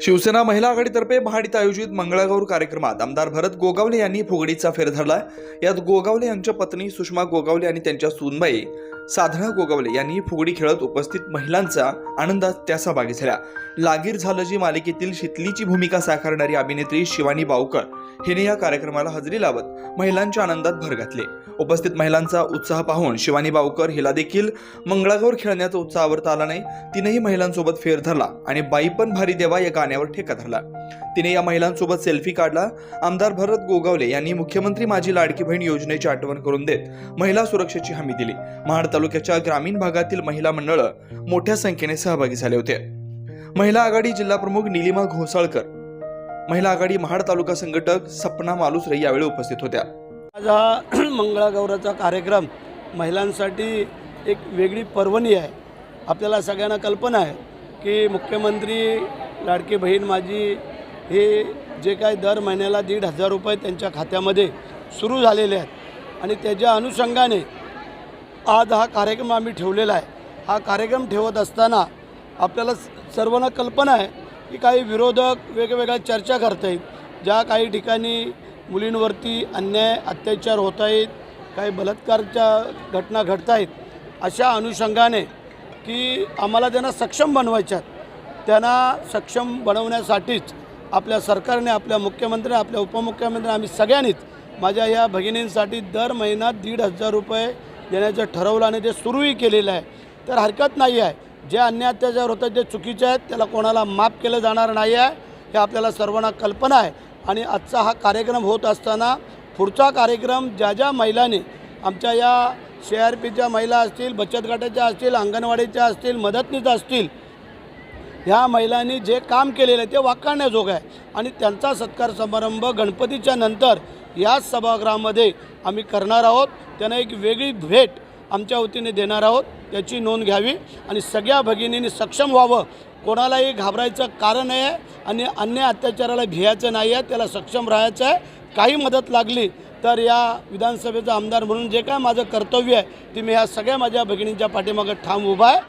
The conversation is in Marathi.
शिवसेना महिला आघाडीतर्फे महाडीत आयोजित मंगळागौर कार्यक्रमात आमदार भरत गोगावले यांनी फुगडीचा फेर धरला यात गोगावले यांच्या पत्नी सुषमा गोगावले आणि त्यांच्या सूनबाई साधना गोगावले यांनी फुगडी खेळत उपस्थित महिलांचा आनंदात त्या सहभागी झाल्या. लागीर झालं जी मालिकेतील शितलीची भूमिका साकारणारी अभिनेत्री शिवानी बावकर हिने या कार्यक्रमाला हजेरी लावत महिलांच्या आनंदात भर घातले. उपस्थित महिलांचा उत्साह पाहून शिवानी बावकर हिला देखील मंगळागौर खेळण्याचा उत्साह आवरता आला नाही. तिनेही महिलांसोबत फेर धरला आणि बाई पण भारी देवा या गाण्यावर ठेका धरला. तिने या महिलांसोबत सेल्फी काढला. आमदार भरत गोगावले यांनी मुख्यमंत्री माझी लाडकी बहीण योजनेची आठवण करून देत महिला सुरक्षेची हमी दिली. महाड तालुक्याच्या ग्रामीण भागातील महिला मंडळं मोठ्या संख्येने सहभागी झाले होते. महिला आघाडी जिल्हाप्रमुख निलिमा घोसाळकर महिला आघाडी महाड तालुका संघटक सपना मालुसरे यावेळी उपस्थित होत्या. आज हा मंगळागौराचा कार्यक्रम महिलांसाठी एक वेगळी पर्वणी आहे. आपल्याला सगळ्यांना कल्पना आहे की मुख्यमंत्री लाडकी बहीण माझी हे जे काय दर महिन्याला दीड हजार रुपये त्यांच्या खात्यामध्ये सुरू झालेले आहेत. आणि त्याच्या अनुषंगाने आज हा कार्यक्रम आम्ही ठेवलेला आहे. हा कार्यक्रम ठेवत असताना आपल्याला स- सर्वांना कल्पना आहे की काही विरोधक वेगवेगळ्या चर्चा करत आहेत ज्या काही ठिकाणी मुलींवरती अन्याय अत्याचार होत आहेत काही बलात्कारच्या घटना घडत आहेत अशा अनुषंगाने की आम्हाला त्यांना सक्षम बनवायच्या आहेत. त्यांना सक्षम बनवण्यासाठीच आपल्या सरकारने आपल्या मुख्यमंत्री आपल्या उपमुख्यमंत्री आम्ही सगळ्यांनीच माझ्या या भगिनींसाठी दर महिना दीड हजार रुपये देण्याचं ठरवलं आणि ते सुरूही केलेलं आहे. तर हरकत नाही आहे. जे अन्य अत्याचार होतात जे चुकीचे आहेत त्याला कोणाला माफ केलं जाणार नाही आहे हे आपल्याला सर्वांना कल्पना आहे. आणि आजचा हा कार्यक्रम होत असताना पुढचा कार्यक्रम ज्या ज्या महिलांनी आमच्या या सी आर पीच्या महिला असतील बचत गटाच्या असतील अंगणवाडीच्या असतील मदतनीस असतील ह्या महिलांनी जे काम केलेलं आहे ते वाखाणण्याजोगं आहे. आणि त्यांचा सत्कार समारंभ गणपतीच्या नंतर याच सभागृहामध्ये आम्ही करणार आहोत. त्यांना एक वेगळी भेट आमच्या वतीने देणार आहोत. त्याची नोंद घ्यावी आणि सगळ्या भगिनींनी सक्षम व्हावं. कोणालाही घाबरायचं कारण आहे आणि अन्य अत्याचाराला भियायचं नाही आहे त्याला सक्षम राहायचं आहे. काही मदत लागली तर या विधानसभेचा आमदार म्हणून जे काय माझं कर्तव्य आहे ते मी ह्या सगळ्या माझ्या भगिनींच्या पाठीमागं ठाम उभा आहे.